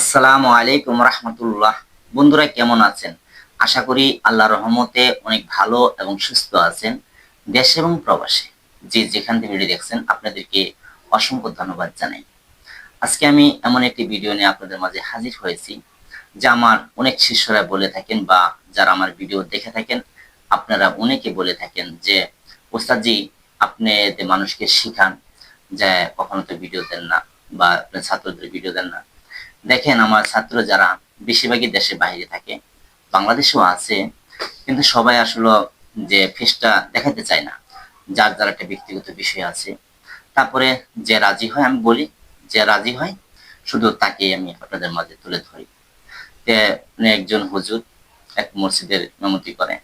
আসসালামু আলাইকুম রহমতুল্লাহ। বন্ধুরা, কেমন আছেন? আশা করি আল্লাহ রহমতে অনেক ভালো এবং সুস্থ আছেন দেশ এবং প্রবাসে। যে যেখান থেকে ভিডিও দেখছেন, আপনাদেরকে অসংখ্য ধন্যবাদ জানাই। আজকে আমি এমন একটি ভিডিও নিয়ে আপনাদের মাঝে হাজির হয়েছি, যা আমার অনেক শিষ্যরা বলে থাকেন বা যারা আমার ভিডিও দেখে থাকেন, আপনারা অনেকে বলে থাকেন যে, ওস্তাদজি, আপনি মানুষকে শিখান যে কখনো তো ভিডিও দেন না বা আপনার ছাত্রদের ভিডিও দেন না। দেখেন আমার ছাত্র যারা বেশিরভাগই দেশের বাইরে থাকে, বাংলাদেশেও আছে, কিন্তু সবাই আসলে যে ফেসটা দেখাতে চায় না, যার যার একটা ব্যক্তিগত বিষয় আছে। তারপরে যে রাজি হয় আমি বলি, যে রাজি হয়, শুধু তাকে আমি আপনাদের মাঝে তুলে ধরি। উনি একজন হুজুর, এক মসজিদের মেমতি করে।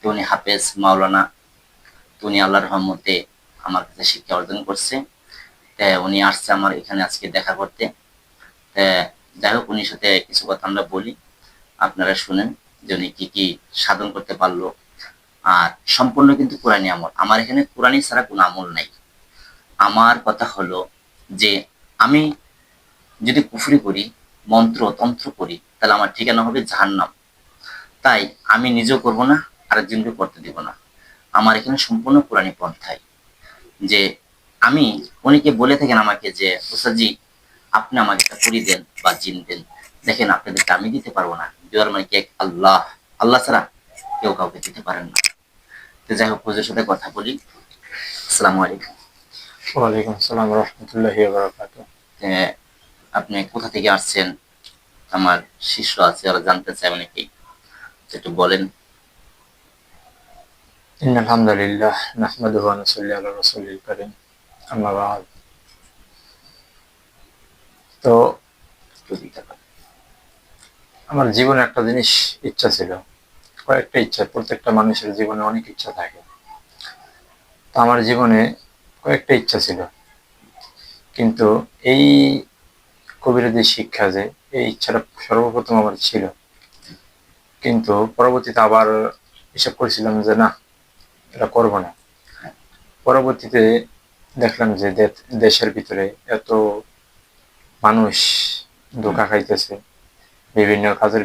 তো উনি হাফেজ মাওলানা, তো উনি আল্লাহর রহমতে আমার কাছে শিক্ষা অর্জন করছে। উনি আসছে আমার এখানে আজকে দেখা করতে। যাই হোক উনির সাথে কিছু কথা আমরা বলি। আপনারা শুনেন যে উনি কি কি সাধন করতে পারল। আর সম্পূর্ণ কিন্তু কোরআনী আমল। আমার এখানে কোরআনী ছাড়া কোনো আমল নাই। আমার কথা হলো যে, আমি যদি কুফরি করি, মন্ত্র, তন্ত্র করি, তাহলে আমার ঠিকানা হবে জাহান্নাম। তাই আমি নিজেও করব না আরেকজনকে করতে দিব না। আমার এখানে সম্পূর্ণ কোরআনী পন্থায়। যে, আমি অনেকে বলে থাকেন আমাকে যে, ওস্তাদজি আপনি আমাকে একটা পরি দেন বা জিন দেন। দেখেন আপনাদেরকে আমি দিতে পারব না। দেওয়ার মানে কি আল্লাহ? আল্লাহ ছাড়া কেউ কাউকে দিতে পারেন না। তো যাই হোক হুজুর সাথে কথা বলি। আসসালামু আলাইকুম। ওয়ালাইকুম আসসালাম রহমতুল্লাহি বারাকাতু আপনি কোথা থেকে আসছেন? আমার শিষ্য আছে ওরা জানতে চায় অনেকেই। একটু বলেন। ইন আলহামদুলিল্লাহ নাহমাদুহু ওয়া নুসাল্লি আলা রাসূলিল কারীম। আম্মা বা'দ। তো। আমার জীবনে একটা জিনিস ইচ্ছা ছিল, কয়েকটা ইচ্ছা, প্রত্যেকটা মানুষের জীবনে অনেক ইচ্ছা থাকে তো আমার জীবনে কয়েকটা ইচ্ছা ছিল, কিন্তু এই কবির যে শিক্ষা যে এই ইচ্ছাটা সর্বপ্রথম আমার ছিল কিন্তু পরবর্তীতে আবার হিসাব করেছিলাম যে না, এটা করব না পরবর্তীতে দেখলাম যে দেশের ভিতরে এত মানুষ ধোকা খাইতেছে বিভিন্ন কাজের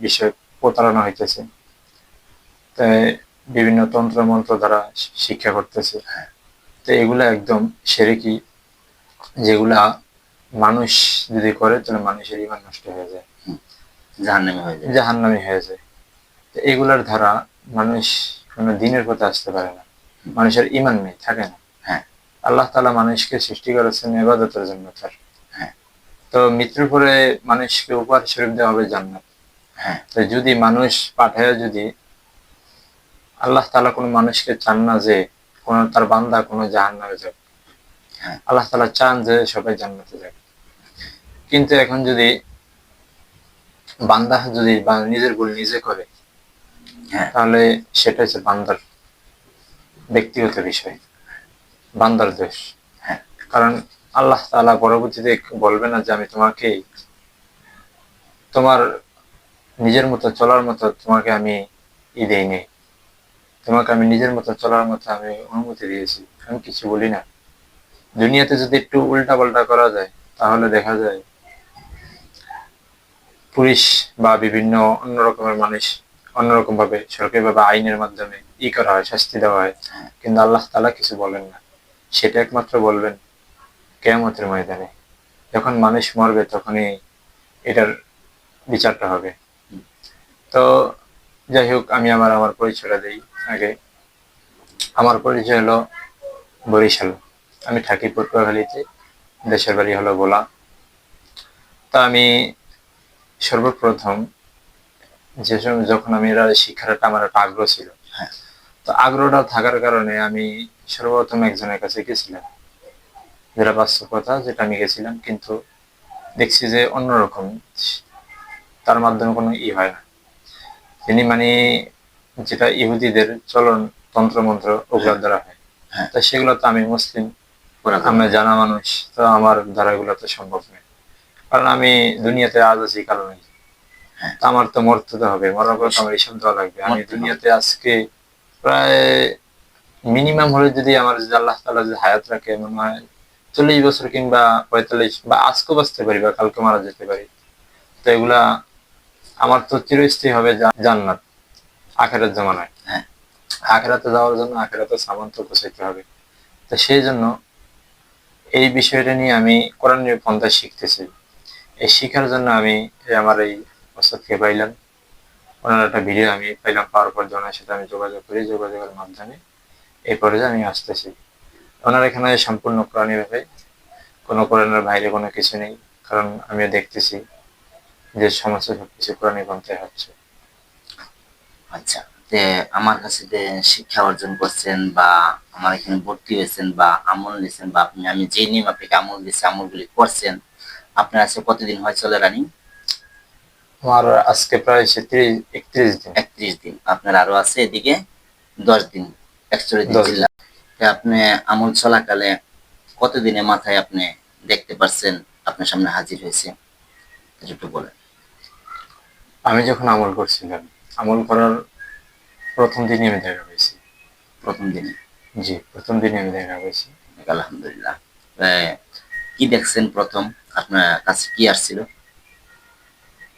বিষয়ে প্রতারণা হইতেছে। তাই বিভিন্ন তন্ত্র মন্ত্র দ্বারা শিক্ষা করতেছে। তো এগুলা একদম সেরেকি যেগুলা মানুষ যদি করে তাহলে মানুষের ইমান নষ্ট হয়ে যায়। জাহান্নামে হয়ে যায়। জাহান্নামি হয়ে যায়। তো এগুলার দ্বারা মানুষ কোনো দিনের পথে আসতে পারে না। মানুষের ইমান নেই থাকে না। হ্যাঁ। আল্লাহ তালা মানুষকে সৃষ্টি করেছেন এবাদতের জন্য তার। হ্যাঁ। তো মৃত্যুর পরে মানুষকে উপহার স্বরূপ দেওয়া হবে জান্নাত। হ্যাঁ। তো যদি মানুষ পাঠায় যদি আল্লাহ তালা কোনো মানুষকে চান না যে কোনো তার বান্দা কোনো জাহান নামে যাক। হ্যাঁ। আল্লাহ তালা চান যে সবাই জান্নাতে যাক। কিন্তু এখন যদি বান্দা যদি নিজের ভুল নিজে করে হ্যাঁ। তাহলে সেটা হচ্ছে বান্দার ব্যক্তিগত বিষয় বান্দার দোষ। হ্যাঁ। কারণ আল্লাহ তাআলা পরবর্তীতে বলবে না যে আমি তোমাকে, তোমার নিজের মতো চলার মতো তোমাকে আমি ই দেইনি। তোমাকে আমি নিজের মতো চলার মতো আমি অনুমতি দিয়েছি। আমি কিছু বলি না। দুনিয়াতে যদি একটু উল্টা পাল্টা করা যায়, তাহলে দেখা যায় পুলিশ বা বিভিন্ন অন্য রকমের মানুষ অন্যরকম ভাবে সরকারি ভাবে আইনের মাধ্যমে ই করা হয়, শাস্তি দেওয়া হ্যাঁ। কিন্তু আল্লাহ তালা কিছু বলেন না। সেটা একমাত্র বলবেন কেয়ামতের ময়দানে। যখন মানুষ মরবে তখনই এটার বিচারটা হবে। তো যাই হোক আমি আমার আমার পরিচয়টা দিই আগে। আমার পরিচয় হলো বরিশাল। আমি থাকি পটুয়াখালীতে দেশের বাড়ি হলো গোলা। তা আমি সর্বপ্রথম যে যখন আমি এরা শিক্ষার একটা আমার একটা আগ্রহ ছিল হ্যাঁ। তো আগ্রহটা থাকার কারণে আমি সর্বপ্রথম একজনের কাছে গেছিলাম। যেটা বাস্তব কথা যেটা আমি গেছিলাম কিন্তু দেখছি যে অন্যরকম। তার মাধ্যমে কোনো ই হয় না। তিনি মানে যেটা ইহুদিদের চলন তন্ত্রমন্ত্র ওগুলোর দ্বারা হয়। হ্যাঁ। তো সেগুলো তো আমি মুসলিম আমরা জানা মানুষ তো আমার দ্বারা এগুলো তো সম্ভব নয়। কারণ আমি দুনিয়াতে আজ আছি নেই। হ্যাঁ। আমার তো মরতে তো হবে মরার পর আমার হিসাব দেওয়া লাগবে। আমি দুনিয়াতে আজকে প্রায় মিনিমাম হলে যদি আমার আল্লাহ তালা যদি হায়াত রাখে মনে হয় চল্লিশ বছর কিংবা পঁয়তাল্লিশ বা আজকেও বাঁচতে পারি বা কালকে মারা যেতে পারি। তো এগুলা আমার তো চিরস্থায়ী হবে জান্নাত আখেরাত জামানায়। হ্যাঁ। আখেরাতে যাওয়ার জন্য আখেরাতে সামান তো গোছাইতে হবে। তো সেই জন্য এই বিষয়টা নিয়ে আমি কোরআন পন্থা শিখতেছি। এই শিখার জন্য আমি আমার এই ওস্তাদকে পাইলাম। ওনার একটা ভিডিও আমি পাইলাম পাওয়ার পর ওনার সাথে আমি যোগাযোগ করি যোগাযোগের মাধ্যমে। এই পর্যায়ে আমি আসতেছি। ওনার এখানে সম্পূর্ণ কোরআনী ভাবে কোনো কোরআনের বাইরে কোনো কিছু নেই কারণ আমি দেখতেছি যে সমস্ত সবকিছু কোরআনী পন্থায় হচ্ছে। আচ্ছা তে আমার কাছে যে শিক্ষা অর্জন করছেন বা আমার এখানে ভর্তি হয়েছেন বা আমল নিয়েছেন বা আপনি আমি যে নিয়ম আপনাকে আমল দিয়েছি আমলগুলি করছেন আপনার আছে কতদিন হয় চলে রানিং? আমার আজকে প্রায় সে ত্রিশ একত্রিশ দিন। একত্রিশ দিন। আপনার আরও আছে এদিকে দশ দিন। একচল্লিশ দিন আপনি আমল চলাকালে কতদিনের মাথায় আপনি দেখতে পারছেন আপনার সামনে হাজির হয়েছে? একটু বলেন। আমি যখন আমল করছিলাম আমল করার প্রথম দিনই আমি দেখা পেয়েছি। প্রথম দিনে জি প্রথম দিনই আমি দেখা পেয়েছি। আলহামদুলিল্লাহ। কি দেখছেন প্রথম? আপনার কাছে কি আসছিল?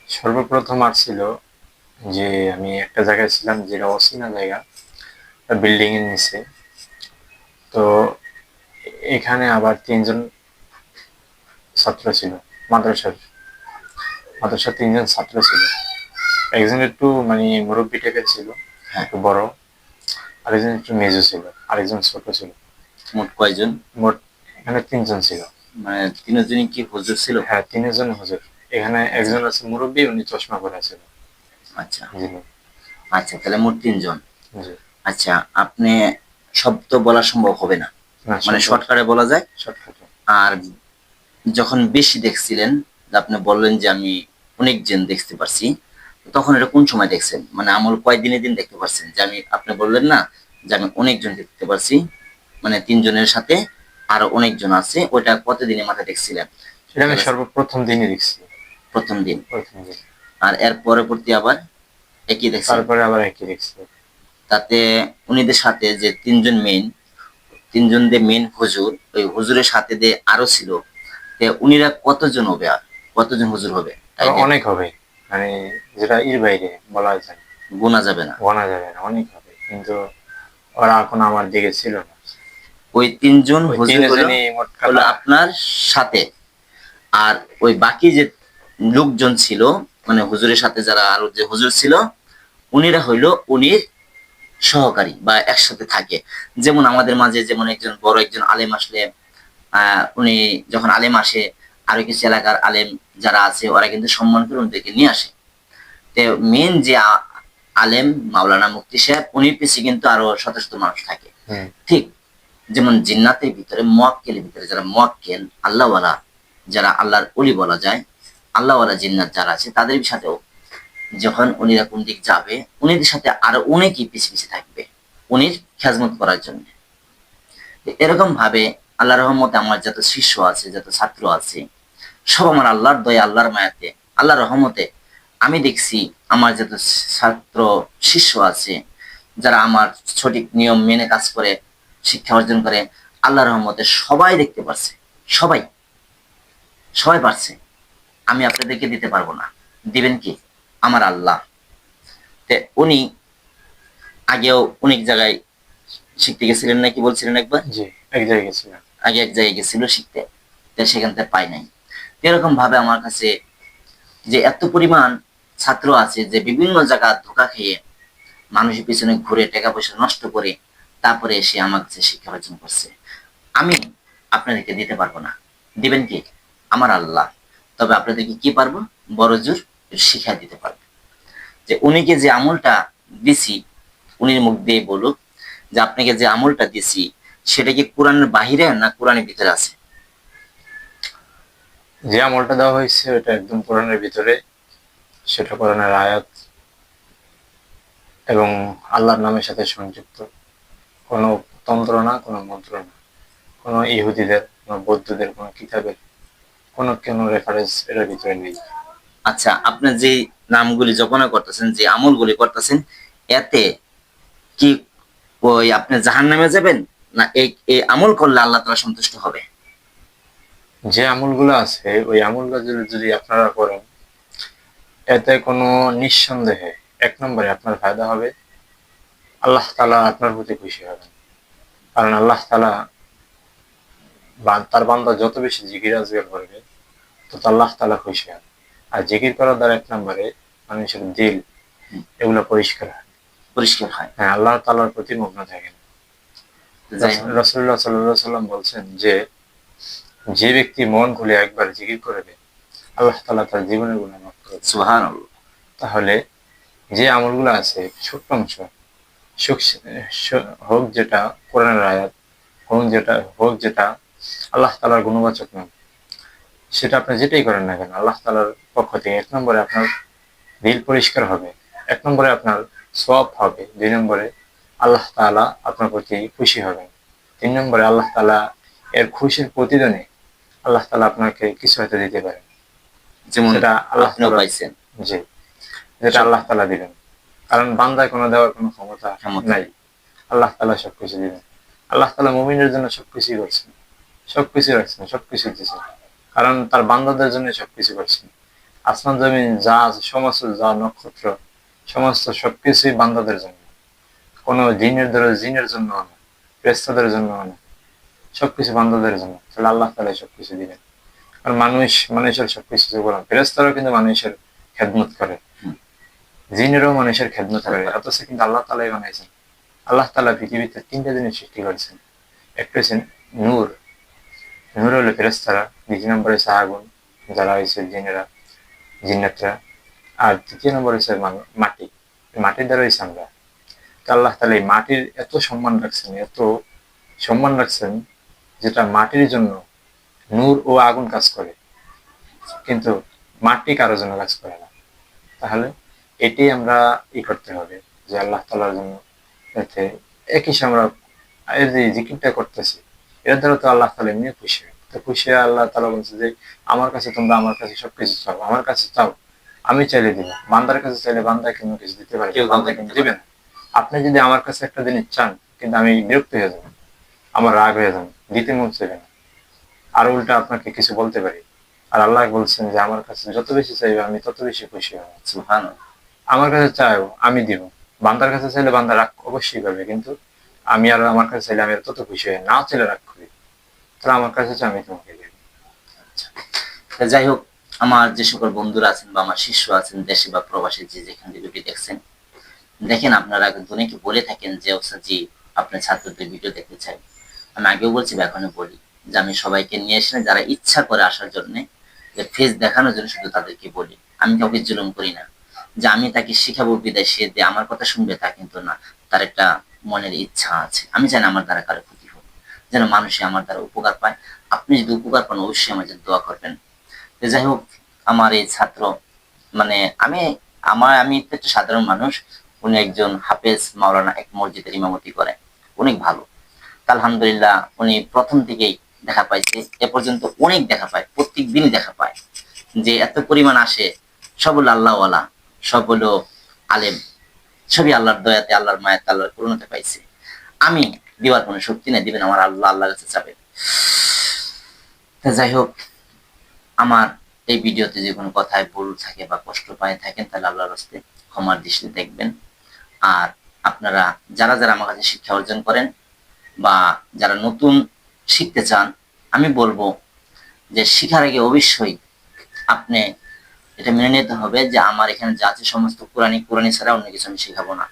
সর্বপ্রথম আসছিল যে আমি একটা জায়গায় ছিলাম যেটা অচেনা জায়গা বিল্ডিং এর নিচে। তো এখানে আবার তিনজন ছাত্র ছিল মাদ্রাসার। মাদ্রাসার তিনজন ছাত্র ছিল। একজন একটু মানে মুরব্বী টাইপের ছিল হ্যাঁ। একটু বড়। আরেকজন একটু মেজো ছিল আরেকজন ছোট ছিল। মোট কয়জন? মোট এখানে তিনজন ছিল। মানে তিনজনই কি হুজুর ছিল? হ্যাঁ তিনজন হুজুর। এখানে একজন আছে মুরব্বী উনি চশমা পরে ছিল আচ্ছা। আচ্ছা তাহলে মোট তিনজন। আচ্ছা আপনি তো বলা সম্ভব হবে না। না মানে শর্টকাটে বলা যায়। আর যখন বেশি দেখছিলেন আপনি বললেন যে আমি অনেক জেন দেখতে পারছি তখন এটা কোন সময় দেখছেন? মানে আমল কয় দিনে দেখতে পারছেন? যে আমি আপনি বললেন না যে আমি অনেকজন দেখতে পারছি মানে তিনজনের সাথে আরও অনেকজন আছে ওইটা কত দিনের মাথায় দেখছিলেন? সেটা আমি সর্বপ্রথম দিনই দেখছি। প্রথম দিন। আর এর পরবর্তী আবার একই দেখছি তারপরে আবার একই দেখছি। তাতে উনিদের সাথে যে তিনজন মেন তিনজন যে মেন হুজুর ওই হুজুরের সাথে যে আরও ছিল তে উনিরা কতজন হবে আর? কতজন হুজুর হবে? অনেক হবে। মানে যেটা এর বাইরে বলা যায় গোনা যাবে না। গোনা যাবে না অনেক হবে। কিন্তু ওরা এখন আমার দিকে ছিল না। ওই তিনজন হুজুর হলো- আপনার সাথে। আর ওই বাকি যে লোকজন ছিল মানে হুজুরের সাথে যারা আরও যে হুজুর ছিল উনিরা হইল উনির সহকারী বা একসাথে থাকে। যেমন আমাদের মাঝে যেমন একজন বড় একজন আলেম আসলে আহ উনি যখন আলেম আসে আরও কিছু এলাকার আলেম যারা আছে ওরা কিন্তু সম্মান করে উনিদেরকে নিয়ে আসে। তো মেন যে আলেম মাওলানা মুফতি সাহেব উনির পিছিয়ে কিন্তু আরও শত শত মানুষ থাকে। ঠিক? যেমন জিন্নাতের ভিতরে মোয়াক্কেলের ভিতরে যারা মোয়াক্কেল আল্লাহওয়ালা যারা আল্লাহর অলি বলা যায় আল্লাহওয়ালা জিন্নাত যারা আছে তাদের সাথেও যখন উনিরা কোন দিক যাবে উনিদের সাথে আরও অনেকেই পিছিয়ে পিছিয়ে থাকবে, উনির খেজমত করার জন্য। এরকম ভাবে আল্লাহ রহমতে আমার যত শিষ্য আছে, যত ছাত্র আছে, সব আমার আল্লাহর দয়া, আল্লাহর মায়াতে আল্লাহ রহমতে আমি দেখছি আমার যত ছাত্র শিষ্য আছে, যারা আমার সঠিক নিয়ম মেনে কাজ করে, শিক্ষা অর্জন করে আল্লাহ রহমতে সবাই দেখতে পারছে, সবাই সবাই পারছে। আমি আপনাদেরকে দিতে পারব না। দিবেন কি? আমার আল্লাহ। তে উনি আগেও অনেক জায়গায় শিখতে গেছিলেন নাকি বলছিলেন একবার? জি এক জায়গায় গেছিলাম। আগে এক জায়গায় গেছিল শিখতে তো সেখান থেকে পাই নাই। এরকম ভাবে আমার কাছে যে এত পরিমাণ ছাত্র আছে যে বিভিন্ন জায়গা ধোকা খেয়ে মানুষের পিছনে ঘুরে টাকা পয়সা নষ্ট করে তারপরে এসে আমার কাছে শিক্ষা অর্জন করছে। আমি আপনাদেরকে দিতে পারব না। দিবেন কি? আমার আল্লাহ। তবে আপনাদেরকে কি পারব? বড় জোর শিক্ষা দিতে পারব। যে উনিকে যে আমলটা দিছি, উনির মুখ দিয়ে বলুক যে আপনাকে যে আমলটা দিছি, সেটা কি কোরআনের বাহিরে না কোরআনের ভিতরে আছে? যে আমলটা দেওয়া হয়েছে, ওটা একদম কোরআনের ভিতরে। সেটা কোরআনের আয়াত এবং আল্লাহর নামের সাথে সংযুক্ত। কোনো তন্ত্র না, কোনো মন্ত্র না। কোনো ইহুদিদের, কোনো বৌদ্ধদের, কোনো কিতাবের, কোনো কোনো রেফারেন্স এটার ভিতরে নেই। আচ্ছা আপনার যে নামগুলি জপনা করতেছেন, যে আমলগুলি করতেছেন, এতে কি ওই আপনি জাহান নামে যাবেন, না এই আমল করলে আল্লাহ তালা সন্তুষ্ট হবে? যে আমলগুলো আছে, ওই আমলগুলো যদি আপনারা করেন, এতে কোনো নিঃসন্দেহে এক নম্বরে আপনার ফায়দা হবে, আল্লাহ তালা আপনার প্রতি খুশি হবেন কারণ আল্লাহ তালা তার বান্দা যত বেশি জিকির আজগার করবে, তত আল্লাহ তালা খুশি হন আর জিকির করার দ্বারা এক নম্বরে মানুষের দিল এগুলো পরিষ্কার হয়। পরিষ্কার হয়। হ্যাঁ আল্লাহ তালার প্রতি মগ্ন থাকেন। রসুল্লাহ সাল্লাহ সাল্লাম বলছেন যে যে ব্যক্তি মন খুলে একবার জিকির করবে আল্লাহ তালা তার জীবনের গুণে মাফ তাহলে যে আমলগুলো আছে ছোট্ট অংশ সুখ হোক যেটা কোরআনের আয়াত হোক যেটা হোক যেটা আল্লাহ তালার গুণবাচক নাম সেটা আপনি যেটাই করেন না কেন আল্লাহ তালার পক্ষ থেকে এক নম্বরে আপনার দিল পরিষ্কার হবে এক নম্বরে আপনার সব হবে দুই নম্বরে আল্লাহ তাআলা আপনার প্রতি খুশি হবেন তিন নম্বরে আল্লাহ তাআলা এর খুশির প্রতিদানে আল্লাহ তাআলা আপনাকে কিছু হয়তো দিতে পারেন। যেমন আল্লাহ পাইছেন। জি যেটা আল্লাহ তালা দিবেন। কারণ বান্দায় কোনো দেওয়ার কোনো ক্ষমতা ক্ষমতা নাই। আল্লাহ তালা সবকিছু দিবেন। আল্লাহ তালা মুমিনের জন্য সবকিছুই করছেন। সবকিছু রাখছেন সবকিছু দিচ্ছেন কারণ তার বান্দাদের জন্য সবকিছু করছেন। আসমান জমিন যা আছে সমস্ত যা নক্ষত্র সমস্ত সবকিছুই বান্দাদের জন্য। কোনো জিনের ধরে জিনের জন্য না প্রেস্তাদের জন্য না সবকিছু বান্দাদের জন্য। তাহলে আল্লাহ তালা সবকিছু দিবেন। আর মানুষ মানুষের সবকিছু করেন ফেরেস্তারাও কিন্তু মানুষের খেদমত করে। জিনেরও মানুষের খেদমত করে। অথচ কিন্তু আল্লাহ তালাই বানাইছেন। আল্লাহ তালা পৃথিবীতে তিনটা জিনিস সৃষ্টি করেছেন। একটা হচ্ছে নূর। নূর হলো ফেরেস্তারা দ্বিতীয় নম্বরে আগুন যারা হয়েছে জিনেরা। জিন্নাতরা আর তৃতীয় নম্বর হচ্ছে মাটি। মাটির দ্বারা হয়েছে আমরা। আল্লাহ তালা এই মাটির এত সম্মান রাখছেন, এত সম্মান রাখছেন যেটা মাটির জন্য নূর ও আগুন কাজ করে। কিন্তু মাটি কারোর জন্য কাজ করে না। তাহলে এটি আমরা ই করতে হবে যে আল্লাহ তালার জন্য একই সাথে আমরা এর যে জিকিরটা করতেছি, এর দ্বারা তো আল্লাহ তালা এমনি খুশি হয় তো খুশি আল্লাহ তালা বলছে যে আমার কাছে তোমরা আমার কাছে সবকিছু চাও আমার কাছে চাও। আমি চাইলে দিব। বান্দার কাছে চাইলে বান্দা কিন্তু কিছু দিতে পারে কেউ বান্দা কিন্তু দিবে না। আপনি যদি আমার কাছে একটা জিনিস চান কিন্তু আমি বিরক্ত হয়ে যাব আমার রাগ হয়ে যাব দিতে মন চাইবে না। আর উল্টা আপনাকে কিছু বলতে পারি। আর আল্লাহ বলছেন যে আমার কাছে যত বেশি চাইবে আমি তত বেশি খুশি হব। আমার কাছে চাইব আমি দিব। বান্দার কাছে চাইলে বান্দা রাগ অবশ্যই করবে কিন্তু আমি আর আমার কাছে চাইলে আমি তত খুশি হই না। চাইলে রাগ তাহলে আমার কাছে আমি তোমাকে দেব যাই হোক, আমার যে সকল বন্ধুরা আছেন বা আমার শিষ্য আছেন, দেশে বা প্রবাসে যে যেখান থেকে ভিডিও দেখছেন, দেখেন আপনারা অনেকে বলে থাকেন যে, ওস্তাদজি আপনার ছাত্রদের ভিডিও দেখতে চাই। আমি আগেও বলছি বা এখনও বলি যে, আমি সবাইকে নিয়ে এসে যারা ইচ্ছা করে আসার জন্য যে ফেস দেখানোর জন্য শুধু তাদেরকে বলি। আমি কাউকে জুলুম করি না। যে, আমি তাকে শিখাবো, বিদায় সে যে আমার কথা শুনবে তা কিন্তু না। তার একটা মনের ইচ্ছা আছে। আমি জানি আমার দ্বারা কারও যেন মানুষে আমার দ্বারা উপকার পায়। আপনি যদি উপকার পান, অবশ্যই আমার জন্য দোয়া করবেন। যাই হোক, আমার এই ছাত্র মানে আমি, আমার, আমি একটা সাধারণ মানুষ। উনি একজন হাফেজ মাওলানা, এক মসজিদের ইমামতি করে। অনেক ভালো। আলহামদুলিল্লাহ, উনি প্রথম থেকেই দেখা পাইছে। এ পর্যন্ত অনেক দেখা পায়, প্রত্যেক দিনই দেখা পায়। যে এত পরিমাণ আসে, সব হলো আল্লাহওয়ালা, সব হলো আলেম। সবই আল্লাহর দয়াতে, আল্লাহর মায়াতে, আল্লাহর করুণাতে পাইছে। আমি দেওয়ার কোনো শক্তি নেই, দিবেন আমার আল্লাহ আল্লাহর কাছে তা যাই হোক, আমার এই ভিডিওতে যে কোনো কথায় ভুল থাকে বা কষ্ট পায় থাকেন, তাহলে আল্লাহর হস্তে ক্ষমার দৃষ্টিতে দেখবেন। আর আপনারা যারা যারা আমার কাছে শিক্ষা অর্জন করেন বা যারা নতুন শিখতে চান, আমি বলব যে শিখার আগে অবশ্যই আপনি এটা মেনে নিতে হবে যে আমার এখানে যা আছে সমস্ত কোরআনি কোরআনি ছাড়া অন্য কিছু আমি শেখাবো না।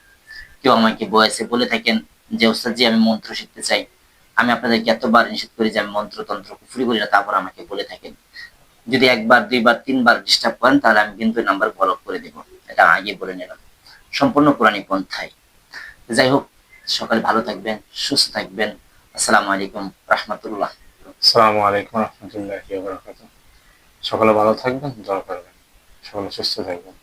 কেউ আমাকে বয়সে বলে থাকেন যে, ওস্তাদ জি, আমি মন্ত্র শিখতে চাই। আমি আপনাদেরকে এতবার নিষেধ করি যে, আমি মন্ত্রতন্ত্র কুফুরি করি না, তারপর আমাকে বলে থাকেন। যদি একবার, দুইবার, তিনবার ডিস্টার্ব করেন, তাহলে আমি কিন্তু নাম্বার ব্লক করে দেব। এটা আগে বলে নিলাম। সম্পূর্ণ কোরআনী পন্থায়। যাই হোক, সকালে ভালো থাকবেন, সুস্থ থাকবেন। আসসালামু আলাইকুম রহমতুল্লাহ। আসসালামু আলাইকুম রহমতুল্লাহ সকলে ভালো থাকবেন, দোয়া করবেন। সকলে সুস্থ থাকবেন।